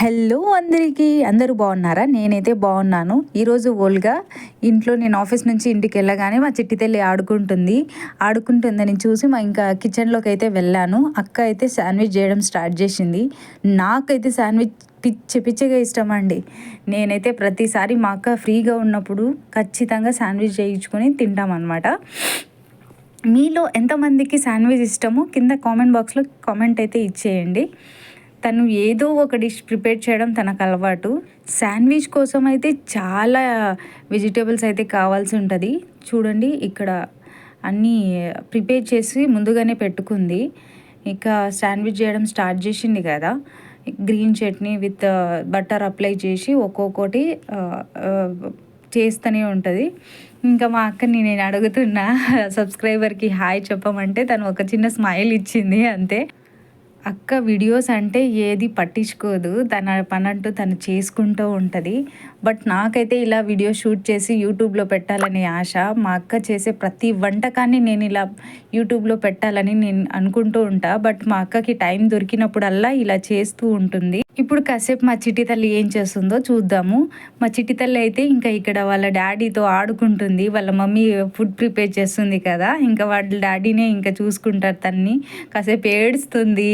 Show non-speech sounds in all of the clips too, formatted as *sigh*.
Hello అందరికీ అందరూ బాగున్నారా? నేనైతే బాగున్నాను. ఈరోజు ఓల్గా ఇంట్లో నేను ఆఫీస్ నుంచి ఇంటికి వెళ్ళగానే మా చిట్టి తల్లి ఆడుకుంటుంది. ఆడుకుంటుందని చూసి మా ఇంకా కిచెన్లోకి అయితే వెళ్ళాను. అక్క అయితే శాండ్విచ్ చేయడం స్టార్ట్ చేసింది. నాకైతే శాండ్విచ్ పిచ్చి పిచ్చిగా ఇష్టం అండి నేనైతే ప్రతిసారి మా అక్క ఫ్రీగా ఉన్నప్పుడు ఖచ్చితంగా శాండ్విచ్ చేయించుకొని తింటామన్నమాట. మీలో ఎంతమందికి శాండ్విచ్ ఇష్టమో కింద కామెంట్ బాక్స్లో కామెంట్ అయితే ఇచ్చేయండి. తను ఏదో ఒక డిష్ ప్రిపేర్ చేయడం తనకు అలవాటు. శాండ్విచ్ కోసం అయితే చాలా వెజిటేబుల్స్ అయితే కావాల్సి ఉంటుంది. చూడండి ఇక్కడ అన్నీ ప్రిపేర్ చేసి ముందుగానే పెట్టుకుంది. ఇక శాండ్విచ్ చేయడం స్టార్ట్ చేసింది కదా. Green chutney with butter apply చేసి ఒక్కొక్కటి చేస్తూనే ఉంటుంది. ఇంకా మా అక్కని నేను అడుగుతున్నా *laughs* సబ్స్క్రైబర్కి హాయ్ చెప్పమంటే తను ఒక చిన్న స్మైల్ ఇచ్చింది అంతే. అక్క వీడియోస్ అంటే ఏది పట్టించుకోదు. తన పని అంటూ తను చేసుకుంటూ ఉంటుంది. బట్ నాకైతే ఇలా వీడియో షూట్ చేసి యూట్యూబ్లో పెట్టాలని ఆశ. మా అక్క చేసే ప్రతి వంటకాన్ని నేను ఇలా యూట్యూబ్లో పెట్టాలని నేను అనుకుంటూ ఉంటా. బట్ మా అక్కకి టైం దొరికినప్పుడల్లా ఇలా చేస్తూ ఉంటుంది. ఇప్పుడు కాసేపు మా చిట్టి తల్లి ఏం చేస్తుందో చూద్దాము. మా చిట్టి తల్లి అయితే ఇంకా ఇక్కడ వాళ్ళ డాడీతో ఆడుకుంటుంది. వాళ్ళ మమ్మీ ఫుడ్ ప్రిపేర్ చేస్తుంది కదా. ఇంకా వాళ్ళ డాడీనే ఇంకా చూసుకుంటారు తన్ని. కాసేపు ఏడుస్తుంది.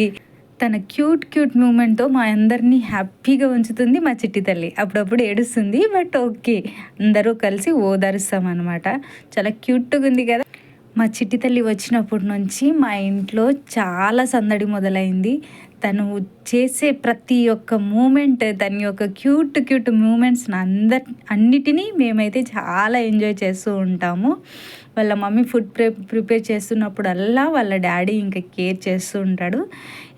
తన క్యూట్ క్యూట్ మూమెంట్తో మా అందరినీ హ్యాపీగా ఉంచుతుంది మా చిట్టి తల్లి. అప్పుడప్పుడు ఏడుస్తుంది బట్ ఓకే. అందరూ కలిసి ఓదారుస్తాం అనమాట చాలా క్యూట్గా ఉంది కదా. మా చిట్టి తల్లి వచ్చినప్పటి నుంచి మా ఇంట్లో చాలా సందడి మొదలైంది. తను చేసే ప్రతి ఒక్క మూమెంట్ తన యొక్క క్యూట్ క్యూట్ మూమెంట్స్ అందరి అన్నిటినీ మేమైతే చాలా ఎంజాయ్ చేస్తూ ఉంటాము. వాళ్ళ మమ్మీ ఫుడ్ ప్రి ప్రిపేర్ చేస్తున్నప్పుడల్లా వాళ్ళ డాడీ ఇంకా కేర్ చేస్తూ ఉంటాడు.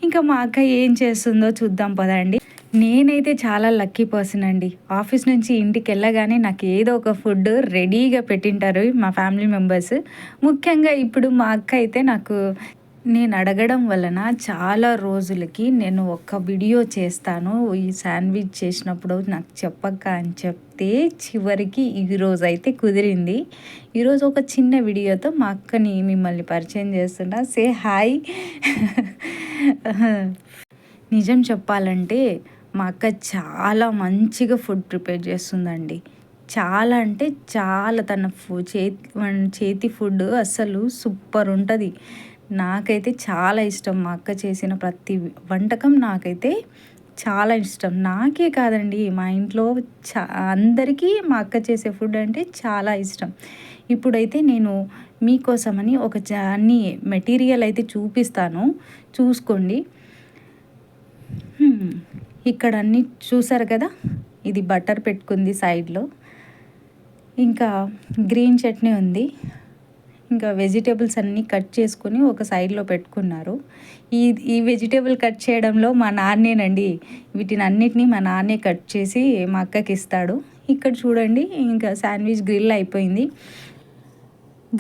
ఇంకా మా అక్క ఏం చేస్తుందో చూద్దాం పదండి. నేనైతే చాలా లక్కీ పర్సన్ అండి. ఆఫీస్ నుంచి ఇంటికి వెళ్ళగానే నాకు ఏదో ఒక ఫుడ్ రెడీగా పెట్టింటారు మా ఫ్యామిలీ మెంబర్స్. ముఖ్యంగా ఇప్పుడు మా అక్క అయితే నాకు నేను అడగడం వలన చాలా రోజులకి నేను ఒక వీడియో చేస్తాను. ఈ శాండ్విచ్ చేసినప్పుడు నాకు చెప్పక్క అని చెప్తే చివరికి ఈరోజు అయితే కుదిరింది. ఈరోజు ఒక చిన్న వీడియోతో మా అక్కని మిమ్మల్ని పరిచయం చేస్తున్నా. సే హాయ్ *laughs* నిజం చెప్పాలంటే మా అక్క చాలా మంచిగా ఫుడ్ ప్రిపేర్ చేస్తుందండి. చాలా అంటే చాలా తన ఫు చేతి చేతి ఫుడ్ అస్సలు సూపర్ ఉంటుంది. నాకైతే చాలా ఇష్టం మా అక్క చేసిన ప్రతి వంటకం నాకైతే చాలా ఇష్టం. నాకే కాదండి మా ఇంట్లో చా అందరికీ మా అక్క చేసే ఫుడ్ అంటే చాలా ఇష్టం. ఇప్పుడైతే నేను మీకోసమని ఒక అన్ని మెటీరియల్ అయితే చూపిస్తాను. చూసుకోండి. ఇక్కడ అన్నీ చూసారు కదా? ఇది బటర్ పెట్టుకుంది సైడ్లో. ఇంకా గ్రీన్ చట్నీ ఉంది. ఇంకా వెజిటేబుల్స్ అన్నీ కట్ చేసుకుని ఒక సైడ్లో పెట్టుకున్నారు. ఈ ఈ వెజిటేబుల్ కట్ చేయడంలో మా నాన్నేనండి వీటిని అన్నిటినీ మా నాన్నే కట్ చేసి మా అక్కకి ఇస్తాడు. ఇక్కడ చూడండి ఇంకా శాండ్విచ్ గ్రిల్ అయిపోయింది.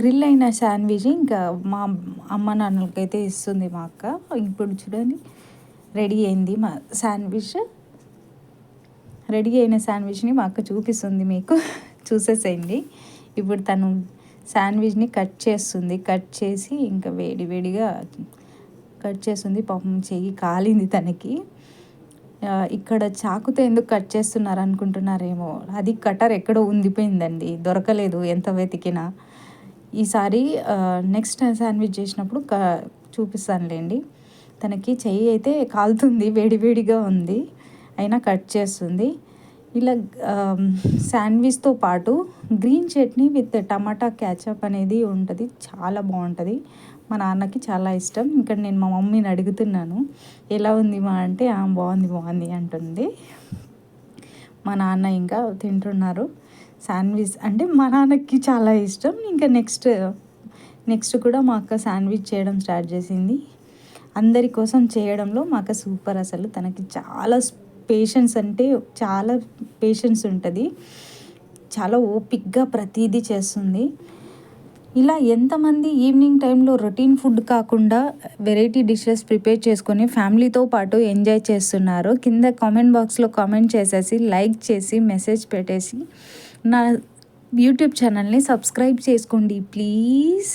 గ్రిల్ అయిన శాండ్విచ్ ఇంకా మా అమ్మ నాన్నలకైతే ఇస్తుంది మా అక్క. ఇప్పుడు చూడండి. రెడీ అయింది మా శాండ్విచ్. రెడీ అయిన శాండ్విచ్ని మా అక్క చూపిస్తుంది మీకు. చూసేసేయండి. ఇప్పుడు తను శాండ్విచ్ని కట్ చేస్తుంది. కట్ చేసి ఇంకా వేడి వేడిగా కట్ చేస్తుంది. పాపం చెయ్యి కాలింది తనకి. ఇక్కడ చాకుతో ఎందుకు కట్ చేస్తున్నారు అనుకుంటున్నారేమో. అది కటర్ ఎక్కడో ఉండిపోయిందండి. దొరకలేదు ఎంత వెతికినా. ఈసారి నెక్స్ట్ శాండ్విచ్ చేసినప్పుడు క చూపిస్తానులేండి. తనకి చెయ్యి అయితే కాలుతుంది వేడివేడిగా ఉంది అయినా కట్ చేస్తుంది. ఇలా శాండ్విచ్తో పాటు green chutney with tomato ketchup అనేది ఉంటుంది చాలా బాగుంటుంది. మా నాన్నకి చాలా ఇష్టం. ఇక్కడ నేను మా మమ్మీని అడుగుతున్నాను ఎలా ఉంది మా? అంటే బాగుంది బాగుంది అంటుంది. మా నాన్న ఇంకా తింటున్నారు. శాండ్విచ్ అంటే మా నాన్నకి చాలా ఇష్టం. ఇంకా నెక్స్ట్ నెక్స్ట్ కూడా మా అక్క శాండ్విచ్ చేయడం స్టార్ట్ చేసింది. అందరి కోసం చేయడంలో మాకు సూపర్ అసలు. తనకి చాలా పేషెన్స్ అంటే చాలా పేషెన్స్ ఉంటుంది. చాలా ఓపిక్గా ప్రతిదీ చేస్తుంది. ఇలా ఎంతమంది ఈవినింగ్ టైంలో రొటీన్ ఫుడ్ కాకుండా వెరైటీ డిషెస్ ప్రిపేర్ చేసుకొని ఫ్యామిలీతో పాటు ఎంజాయ్ చేస్తున్నారు కింద కామెంట్ బాక్స్లో కామెంట్ చేసేసి లైక్ చేసి మెసేజ్ పెట్టేసి నా యూట్యూబ్ ఛానల్ని సబ్స్క్రైబ్ చేసుకోండి ప్లీజ్